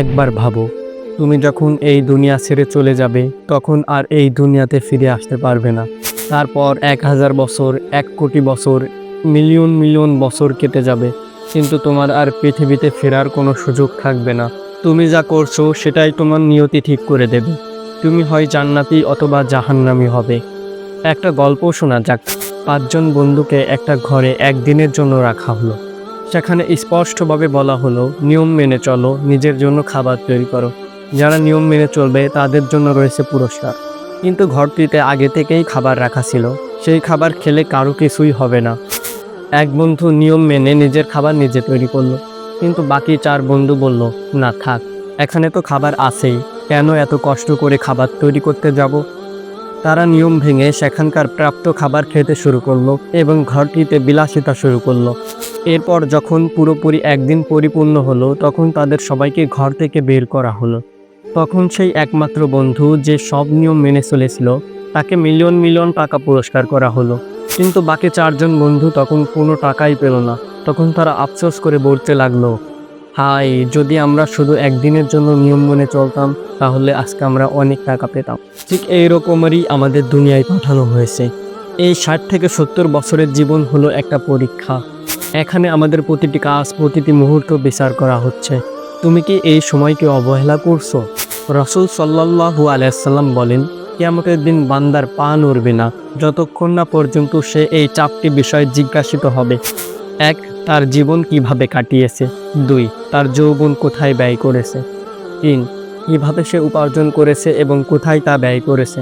একবার ভাবো, তুমি যখন এই দুনিয়া ছেড়ে চলে যাবে, তখন আর এই দুনিয়াতে ফিরে আসতে পারবে না। তারপর এক হাজার বছর, এক কোটি বছর, মিলিয়ন মিলিয়ন বছর কেটে যাবে, কিন্তু তোমার আর পৃথিবীতে ফেরার কোনো সুযোগ থাকবে না। তুমি যা করছ, সেটাই তোমার নিয়তি ঠিক করে দেবে। তুমি হয় জান্নাতি অথবা জাহান্নামি হবে। একটা গল্প শোনা যাক। পাঁচজন বন্ধুকে একটা ঘরে একদিনের জন্য রাখা হলো। সেখানে স্পষ্টভাবে বলা হলো, নিয়ম মেনে চলো, নিজের জন্য খাবার তৈরি করো। যারা নিয়ম মেনে চলবে, তাদের জন্য রয়েছে পুরস্কার। কিন্তু ঘরটিতে আগে থেকেই খাবার রাখা ছিল। সেই খাবার খেলে কারও কিছুই হবে না। এক বন্ধু নিয়ম মেনে নিজের খাবার নিজে তৈরি করল। কিন্তু বাকি চার বন্ধু বলল, না, থাক, এখানে তো খাবার আছেই। কেন এত কষ্ট করে খাবার তৈরি করতে যাব? তারা নিয়ম ভেঙে সেখানকার প্রাপ্ত খাবার খেতে শুরু করল এবং ঘরটিতে বিলাসিতা শুরু করল। এরপর যখন পুরোপুরি একদিন পরিপূর্ণ হলো, তখন তাদের সবাইকে ঘর থেকে বের করা হলো। তখন সেই একমাত্র বন্ধু যে সব নিয়ম মেনে চলেছিল, তাকে মিলিয়ন মিলিয়ন টাকা পুরস্কার করা হলো। কিন্তু বাকি চারজন বন্ধু তখন কোনো টাকাই পেল না। তখন তারা আফসোস করে বলতে লাগল হাই যদি আমরা শুধু একদিনের জন্য নিয়ম মেনে চলতাম, তাহলে আজকে আমরা অনেক টাকা পেতাম। ঠিক এই রকমেরই আমাদের দুনিয়ায় পাঠানো হয়েছে। এই ষাট থেকে সত্তর বছরের জীবন হলো একটা পরীক্ষা। এখানে আমাদের প্রতিটি কাজ, প্রতিটি মুহূর্ত বিচার করা হচ্ছে। তুমি কি এই সময়কে অবহেলা করছ? রসুল সাল্লাহু আলাইসাল্লাম বলেন, কিয়ামতের দিন বান্দার পা নড়বে না, যতক্ষণ না পর্যন্ত সে এই চারটি বিষয় জিজ্ঞাসিত হবে। এক, তার জীবন কীভাবে কাটিয়েছে? দুই, তার যৌবন কোথায় ব্যয় করেছে? তিন, কীভাবে সে উপার্জন করেছে এবং কোথায় তা ব্যয় করেছে?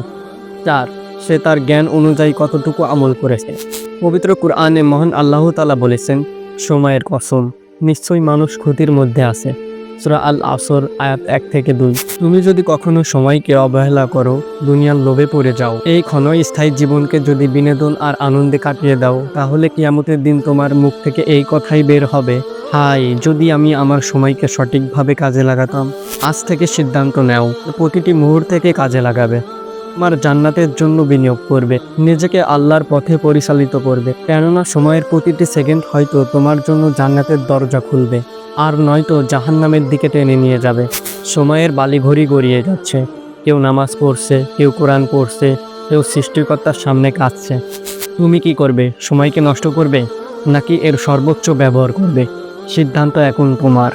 চার সে তার জ্ঞান অনুযায়ী কতটুকু আমল করেছে। পবিত্র কুরআনে মহান আল্লাহ তালা বলেছেন, সময়ের কসম, নিশ্চয়ই মানুষ ক্ষতির মধ্যে আছে। সুরা আল আসর, আয়াত এক থেকে দুই। তুমি যদি কখনো সময়কে অবহেলা করো, দুনিয়ার লোভে পড়ে যাও। এই ক্ষণস্থায়ী জীবনকে যদি বিনোদন আর আনন্দে কাটিয়ে দাও, তাহলে কিয়ামতের দিন তোমার মুখ থেকে এই কথাই বের হবে হাই যদি আমি আমার সময়কে সঠিকভাবে কাজে লাগাতাম, আজ থেকে সিদ্ধান্ত নেও, প্রতিটি মুহূর্তকে কাজে লাগাবে। তোমার জান্নাতের জন্য বিনিয়োগ করবে, নিজেকে আল্লাহর পথে পরিচালিত করবে। কেননা সময়ের প্রতিটি সেকেন্ড হয়তো তোমার জন্য জান্নাতের দরজা খুলবে, আর নয়তো জাহান্নামের দিকে টেনে নিয়ে যাবে। সময়ের বালিঘড়ি গড়িয়ে যাচ্ছে, কেউ নামাজ পড়ছে, কেউ কোরআন পড়ছে, কেউ সৃষ্টিকর্তার সামনে কাঁদছে। তুমি কি করবে, সময়কে নষ্ট করবে, নাকি এর সর্বোচ্চ ব্যবহার করবে? সিদ্ধান্ত এখন তোমার।